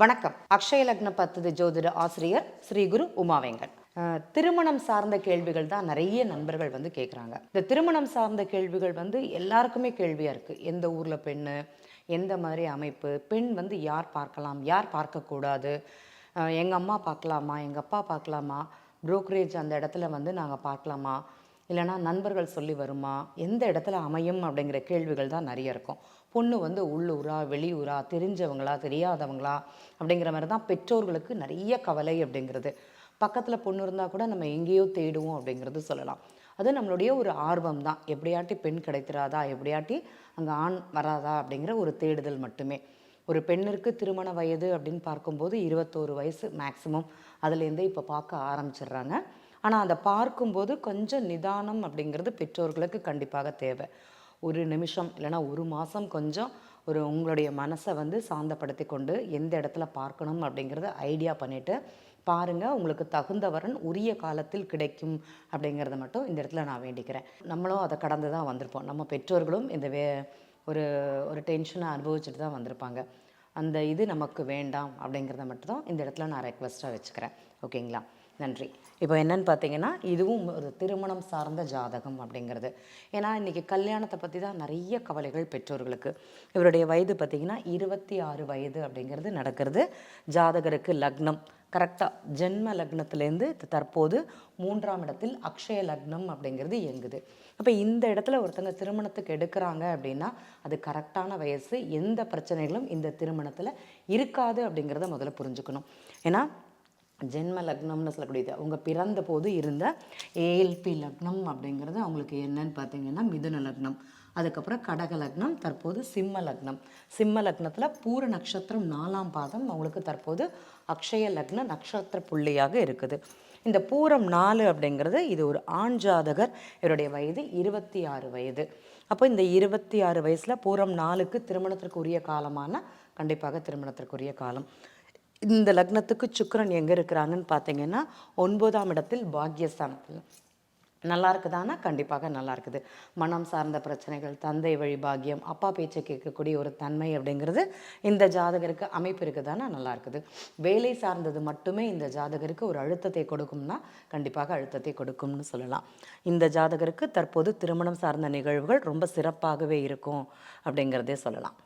வணக்கம். அக்ஷய லக்ன பத்தது ஜோதிட ஆசிரியர் ஸ்ரீ குரு உமாவேங்கன். திருமணம் சார்ந்த கேள்விகள் தான் நிறைய நண்பர்கள் வந்து கேட்குறாங்க இந்த திருமணம் சார்ந்த கேள்விகள் வந்து எல்லாருக்குமே கேள்வியாக இருக்குது எந்த ஊரில் பெண்ணு எந்த மாதிரி அமைப்பு பெண் வந்து யார் பார்க்கலாம் யார் பார்க்கக்கூடாது எங்கள் அம்மா பார்க்கலாமா எங்கள் அப்பா பார்க்கலாமா ப்ரோக்கரேஜ் அந்த இடத்துல வந்து நாங்கள் பார்க்கலாமா இல்லைனா நண்பர்கள் சொல்லி வருமா எந்த இடத்துல அமையும் அப்படிங்கிற கேள்விகள் தான் நிறைய இருக்கும். பொண்ணு வந்து உள்ளூரா வெளியூரா தெரிஞ்சவங்களா தெரியாதவங்களா அப்படிங்கிற மாதிரி தான் பெற்றோர்களுக்கு நிறைய கவலை அப்படிங்கிறது. பக்கத்தில் பொண்ணு இருந்தால் கூட நம்ம எங்கேயோ தேடுவோம் அப்படிங்கிறது சொல்லலாம். அது நம்மளுடைய ஒரு ஆர்வம் தான். எப்படியாட்டி பெண் கிடைத்திராதா? எப்படியாட்டி அங்கே ஆண் வராதா? அப்படிங்கிற ஒரு தேடுதல் மட்டுமே. ஒரு பெண்ணிற்கு திருமண வயது அப்படின்னு பார்க்கும்போது இருபத்தோரு வயசு மேக்ஸிமம் அதுலேருந்தே இப்போ பார்க்க ஆரம்பிச்சிடுறாங்க. ஆனால் அதை பார்க்கும்போது கொஞ்சம் நிதானம் அப்படிங்கிறது பெற்றோர்களுக்கு கண்டிப்பாக தேவை. ஒரு நிமிஷம் இல்லைன்னா ஒரு மாதம் கொஞ்சம் ஒரு உங்களுடைய மனசை வந்து சாந்தப்படுத்தி கொண்டு எந்த இடத்துல பார்க்கணும் அப்படிங்கிறத ஐடியா பண்ணிவிட்டு பாருங்கள் உங்களுக்கு தகுந்தவரன் உரிய காலத்தில் கிடைக்கும் அப்படிங்கிறத மட்டும் இந்த இடத்துல நான் வேண்டிக்கிறேன். நம்மளும் அதை கடந்து தான் வந்திருப்போம். நம்ம பெற்றோர்களும் இந்த வே ஒரு ஒரு டென்ஷனை அனுபவிச்சுட்டு தான் வந்திருப்பாங்க. அந்த இது நமக்கு வேண்டாம் அப்படிங்கிறத மட்டும் தான் இந்த இடத்துல நான் ரெக்வஸ்ட்டாக வச்சுக்கிறேன். ஓகேங்களா? நன்றி. இப்போ என்னன்னு பார்த்தீங்கன்னா இதுவும் ஒரு திருமணம் சார்ந்த ஜாதகம் அப்படிங்கிறது. ஏன்னா இன்றைக்கி கல்யாணத்தை பற்றி தான் நிறைய கவலைகள் பெற்றோர்களுக்கு. இவருடைய வயது பார்த்திங்கன்னா இருபத்தி ஆறு வயது அப்படிங்கிறது நடக்கிறது. ஜாதகருக்கு லக்னம். கரெக்டாக ஜென்ம லக்னத்திலேருந்து தற்போது மூன்றாம் இடத்தில் அக்ஷய லக்னம் அப்படிங்கிறது இயங்குது. அப்போ இந்த இடத்துல ஒருத்தங்க திருமணத்துக்கு எடுக்கிறாங்க அப்படின்னா அது கரெக்டான வயசு எந்த பிரச்சனைகளும் இந்த திருமணத்தில் இருக்காது அப்படிங்கிறத முதல்ல புரிஞ்சுக்கணும். ஏன்னா ஜென்ம லக்னம்னு சொல்லக்கூடியது. அவங்க பிறந்த போது இருந்த ஏஎல்பி லக்னம் அப்படிங்கிறது அவங்களுக்கு என்னன்னு பார்த்தீங்கன்னா மிதுன லக்னம். அதுக்கப்புறம் கடக லக்னம் தற்போது சிம்ம லக்னம். சிம்ம லக்னத்தில் பூர நட்சத்திரம் நாலாம் பாதம் அவங்களுக்கு தற்போது அக்ஷய லக்ன நட்சத்திர புள்ளியாக இருக்குது. இந்த பூரம் நாலு அப்படிங்கிறது இது ஒரு ஆண் ஜாதகர் இவருடைய வயது இருபத்தி ஆறு வயது. அப்போ இந்த இருபத்தி ஆறு வயசில் பூரம் நாலுக்கு திருமணத்திற்கு உரிய காலமான கண்டிப்பாக திருமணத்திற்குரிய காலம். இந்த லக்னத்துக்கு சுக்கரன் எங்கே இருக்கிறாங்கன்னு பார்த்தீங்கன்னா ஒன்பதாம் இடத்தில் பாக்யஸ்தானத்தில். நல்லா இருக்குதானா? கண்டிப்பாக நல்லா இருக்குது. மனம் சார்ந்த பிரச்சனைகள் தந்தை வழி பாக்கியம் அப்பா பேச்சை கேட்கக்கூடிய ஒரு தன்மை அப்படிங்கிறது இந்த ஜாதகருக்கு அமைப்பு இருக்குதானா? நல்லா இருக்குது. வேலை சார்ந்தது மட்டுமே இந்த ஜாதகருக்கு ஒரு அழுத்தத்தை கொடுக்கும்னா கண்டிப்பாக அழுத்தத்தை கொடுக்கும்னு சொல்லலாம். இந்த ஜாதகருக்கு தற்போது திருமணம் சார்ந்த நிகழ்வுகள் ரொம்ப சிறப்பாகவே இருக்கும் அப்படிங்கிறதே சொல்லலாம்.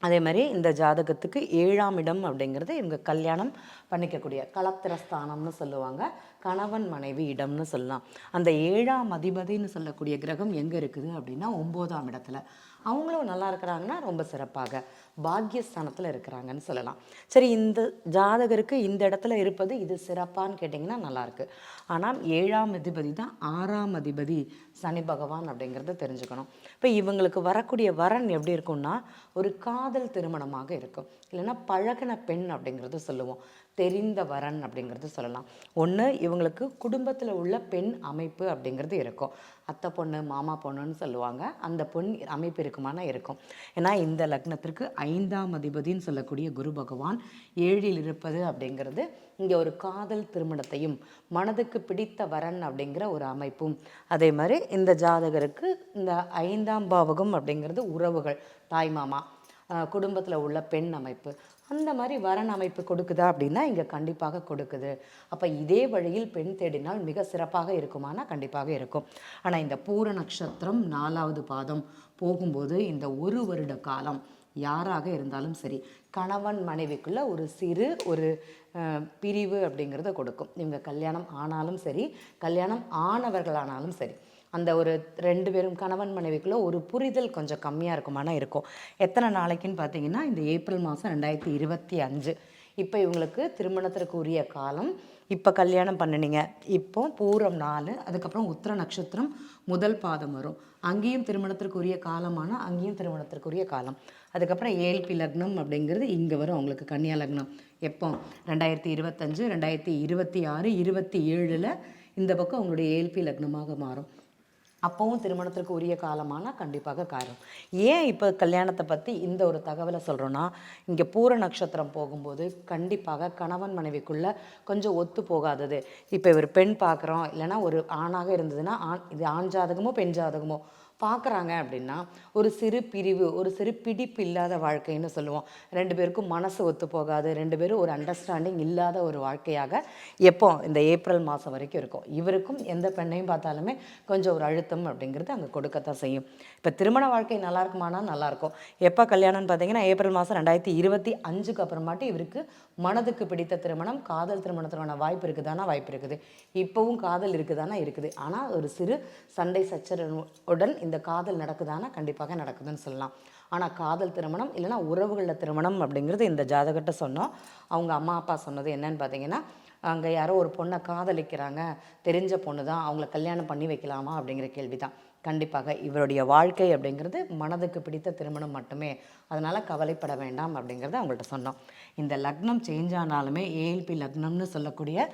அதே மாதிரி இந்த ஜாதகத்துக்கு ஏழாம் இடம் அப்படிங்கிறது இவங்க கல்யாணம் பண்ணிக்கக்கூடிய கலத்திரஸ்தானம்னு சொல்லுவாங்க. கணவன் மனைவி இடம்னு சொல்லலாம். அந்த ஏழாம் அதிபதின்னு சொல்லக்கூடிய கிரகம் எங்கே இருக்குது அப்படின்னா ஒம்போதாம் இடத்துல. அவங்களும் நல்லா இருக்கிறாங்கன்னா ரொம்ப சிறப்பாக பாக்கியஸ்தானத்தில் இருக்கிறாங்கன்னு சொல்லலாம். சரி இந்த ஜாதகருக்கு இந்த இடத்துல இருப்பது இது சிறப்பான்னு கேட்டிங்கன்னா நல்லாயிருக்கு ஆனால் ஏழாம் அதிபதி தான் ஆறாம் அதிபதி சனி பகவான் அப்படிங்கிறத தெரிஞ்சுக்கணும். இப்போ இவங்களுக்கு வரக்கூடிய வரன் எப்படி இருக்கும்னா ஒரு காதல் திருமணமாக இருக்கும். இல்லைன்னா பழகின பெண் அப்படிங்கிறது சொல்லுவோம். தெரிந்த வரன் அப்படிங்கிறது சொல்லலாம். ஒன்று இவங்களுக்கு குடும்பத்தில் உள்ள பெண் அமைப்பு அப்படிங்கிறது இருக்கும். அத்தை பொண்ணு மாமா பொண்ணுன்னு சொல்லுவாங்க. அந்த பொண் அமைப்பு இருக்குமானா இருக்கும். ஏன்னா இந்த லக்னத்திற்கு ஐந்தாம் அதிபதின்னு சொல்லக்கூடிய குரு பகவான் ஏழில் இருப்பது அப்படிங்கிறது இங்கே ஒரு காதல் திருமணத்தையும் மனதுக்கு பிடித்த வரன் அப்படிங்கிற ஒரு அமைப்பும். அதே மாதிரி இந்த ஜாதகருக்கு இந்த ஐந்தாம் பாவகம் அப்படிங்கிறது உறவுகள் தாய் மாமா குடும்பத்தில் உள்ள பெண் அமைப்பு. அந்த மாதிரி வரன் அமைப்பு கொடுக்குதா அப்படின்னா இங்கே கண்டிப்பாக கொடுக்குது. அப்போ இதே வழியில் பெண் தேடினால் மிக சிறப்பாக இருக்குமானா கண்டிப்பாக இருக்கும். ஆனால் இந்த பூர நட்சத்திரம் நாலாவது பாதம் போகும்போது இந்த ஒரு வருட காலம் யாராக இருந்தாலும் சரி கணவன் மனைவிக்குள்ளே ஒரு சிறு ஒரு பிரிவு அப்படிங்கிறத கொடுக்கும். இவங்க கல்யாணம் ஆனாலும் சரி கல்யாணம் ஆனவர்களானாலும் சரி. அந்த ஒரு ரெண்டு பேரும் கணவன் மனைவிக்குள்ளே ஒரு புரிதல் கொஞ்சம் கம்மியாக இருக்குமானா இருக்கும். எத்தனை நாளைக்குன்னு பார்த்தீங்கன்னா இந்த ஏப்ரல் மாதம் ரெண்டாயிரத்தி இருபத்தி அஞ்சு. இப்போ இவங்களுக்கு திருமணத்திற்கு உரிய காலம். இப்போ கல்யாணம் பண்ணினீங்க. இப்போ பூரம் நாலு அதுக்கப்புறம் உத்திர நட்சத்திரம் முதல் பாதம் வரும். அங்கேயும் திருமணத்திற்கு உரிய காலமான அங்கேயும் திருமணத்திற்குரிய காலம். அதுக்கப்புறம் ஏழ்பி லக்னம் அப்படிங்கிறது இங்கே வரும் அவங்களுக்கு கன்னியா லக்னம். எப்போ? ரெண்டாயிரத்தி இருபத்தஞ்சு ரெண்டாயிரத்தி இருபத்தி ஆறு இருபத்தி ஏழில் இந்த பக்கம் அவங்களுடைய ஏழ்பி லக்னமாக மாறும். அப்போவும் திருமணத்திற்கு உரிய காலமானால் கண்டிப்பாக காரணம் ஏன் இப்போ கல்யாணத்தை பற்றி இந்த ஒரு தகவலை சொல்கிறோன்னா இங்கே பூர நட்சத்திரம் போகும்போது கண்டிப்பாக கணவன் மனைவிக்குள்ளே கொஞ்சம் ஒத்து போகாதது. இப்போ ஒரு பெண் பார்க்குறோம் இல்லைன்னா ஒரு ஆணாக இருந்ததுன்னா ஆண் இது ஆண் ஜாதகமோ பெண் ஜாதகமோ? பார்க்குறாங்க அப்படின்னா ஒரு சிறு பிரிவு ஒரு சிறு பிடிப்பு இல்லாத வாழ்க்கைன்னு சொல்லுவோம். ரெண்டு பேருக்கும் மனசு ஒத்து போகாது. ரெண்டு பேரும் ஒரு அண்டர்ஸ்டாண்டிங் இல்லாத ஒரு வாழ்க்கையாக எப்போ? இந்த ஏப்ரல் மாதம் வரைக்கும் இருக்கும். இவருக்கும் எந்த பெண்ணையும் பார்த்தாலுமே கொஞ்சம் ஒரு அழுத்தம் அப்படிங்கிறது அங்கே கொடுக்கத்தான் செய்யும். இப்போ திருமண வாழ்க்கை நல்லா இருக்குமானா? நல்லாயிருக்கும் எப்போ கல்யாணம்னு பார்த்தீங்கன்னா ஏப்ரல் மாதம் ரெண்டாயிரத்தி இருபத்தி அஞ்சுக்கு அப்புறமாட்டி இவருக்கு மனதுக்கு பிடித்த திருமணம் காதல் திருமணத்திற்கான வாய்ப்பு இருக்குதானா? வாய்ப்பு இருக்குது. இப்போவும் காதல் இருக்குதானா? இருக்குது. ஆனால் ஒரு சிறு சண்டை சச்சரவுடன் இந்த காதல் நடக்குதானா கண்டிப்பாக நடக்குதுன்னு சொல்லலாம். ஆனால் காதல் திருமணம் இல்லைன்னா உறவுகளில் திருமணம் அப்படிங்கிறது இந்த ஜாதகத்தை சொன்னோம். அவங்க அம்மா அப்பா சொன்னது என்னன்னு பார்த்தீங்கன்னா அங்கே யாரோ ஒரு பொண்ணை காதலிக்கிறாங்க தெரிஞ்ச பொண்ணு தான் அவங்கள கல்யாணம் பண்ணி வைக்கலாமா அப்படிங்கிற கேள்வி தான் கண்டிப்பாக இவருடைய வாழ்க்கை அப்படிங்கிறது மனதுக்கு பிடித்த திருமணம் மட்டுமே. அதனால் கவலைப்பட வேண்டாம் அப்படிங்கிறத அவங்கள்ட்ட சொன்னோம். இந்த லக்னம் சேஞ்ச் ஆனாலுமே ஏஎல்பி லக்னம்னு சொல்லக்கூடிய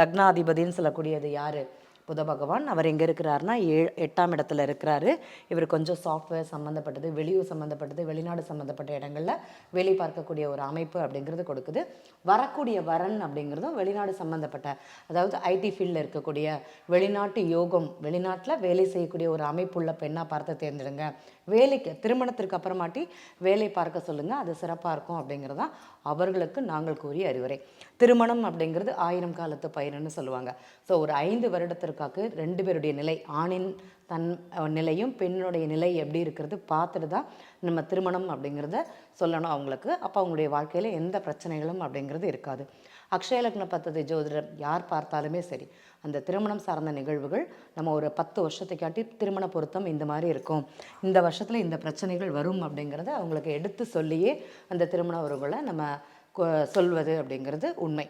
லக்னாதிபதின்னு சொல்லக்கூடியது யார்? புத பகவான் அவர் எங்கே இருக்கிறாருன்னா ஏ எட்டாம் இடத்துல இருக்கிறாரு. இவர் கொஞ்சம் சாஃப்ட்வேர் சம்மந்தப்பட்டது வெளியூர் சம்மந்தப்பட்டது வெளிநாடு சம்மந்தப்பட்ட இடங்களில் வேலை பார்க்கக்கூடிய ஒரு அமைப்பு அப்படிங்கிறது கொடுக்குது. வரக்கூடிய வரன் அப்படிங்கிறதும் வெளிநாடு சம்மந்தப்பட்ட அதாவது ஐடி ஃபீல்டில் இருக்கக்கூடிய வெளிநாட்டு யோகம் வெளிநாட்டில் வேலை செய்யக்கூடிய ஒரு அமைப்புள்ள பெண்ணாக பார்த்து தேர்ந்தெடுங்க. வேலைக்கு திருமணத்திற்கு அப்புறமாட்டி வேலை பார்க்க சொல்லுங்கள் அது சிறப்பாக இருக்கும் அப்படிங்கிறது தான் அவர்களுக்கு நாங்கள் கூறிய அறிவுரை. திருமணம் அப்படிங்கிறது ஆயிரம் காலத்து பயிருன்னு சொல்லுவாங்க. ஸோ ஒரு ஐந்து வருடத்திற்கு இருக்காக்கு ரெண்டு பேருடைய நிலை ஆணின் தன் நிலையும் பெண்ணுடைய நிலை எப்படி இருக்கிறது பார்த்துட்டு தான் நம்ம திருமணம் அப்படிங்கிறத சொல்லணும் அவங்களுக்கு. அப்போ அவங்களுடைய வாழ்க்கையில் எந்த பிரச்சனைகளும் அப்படிங்கிறது இருக்காது. அக்ஷய லக்ன பத்ததி ஜோதிடர் யார் பார்த்தாலுமே சரி அந்த திருமணம் சார்ந்த நிகழ்வுகள் நம்ம ஒரு பத்து வருஷத்தைக்காட்டி திருமண பொருத்தம் இந்த மாதிரி இருக்கும். இந்த வருஷத்தில் இந்த பிரச்சனைகள் வரும் அப்படிங்கிறத அவங்களுக்கு எடுத்து சொல்லியே அந்த திருமண உறவுகளை நம்ம கொ- சொல்வது அப்படிங்கிறது உண்மை.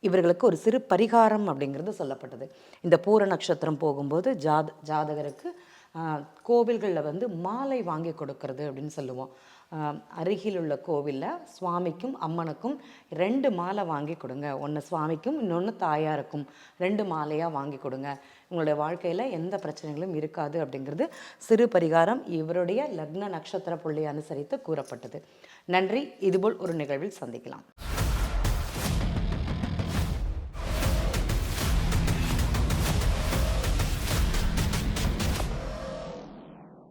இவர்களுக்கு ஒரு சிறு பரிகாரம் அப்படிங்கிறது சொல்லப்பட்டது. இந்த பூர நட்சத்திரம் போகும்போது ஜாத ஜாதகருக்கு கோவில்களில் வந்து மாலை வாங்கி கொடுக்கறது அப்படின்னு சொல்லுவோம். அருகில் உள்ள கோவிலில் சுவாமிக்கும் அம்மனுக்கும் ரெண்டு மாலை வாங்கி கொடுங்க. ஒன்று சுவாமிக்கும் இன்னொன்று தாயாருக்கும் ரெண்டு மாலையாக வாங்கி கொடுங்க. உங்களுடைய வாழ்க்கையில் எந்த பிரச்சனைகளும் இருக்காது அப்படிங்கிறது சிறு பரிகாரம் இவருடைய லக்ன நட்சத்திர புள்ளி அனுசரித்து கூறப்பட்டது. நன்றி. இதுபோல் ஒரு நிகழ்வில் சந்திக்கலாம்.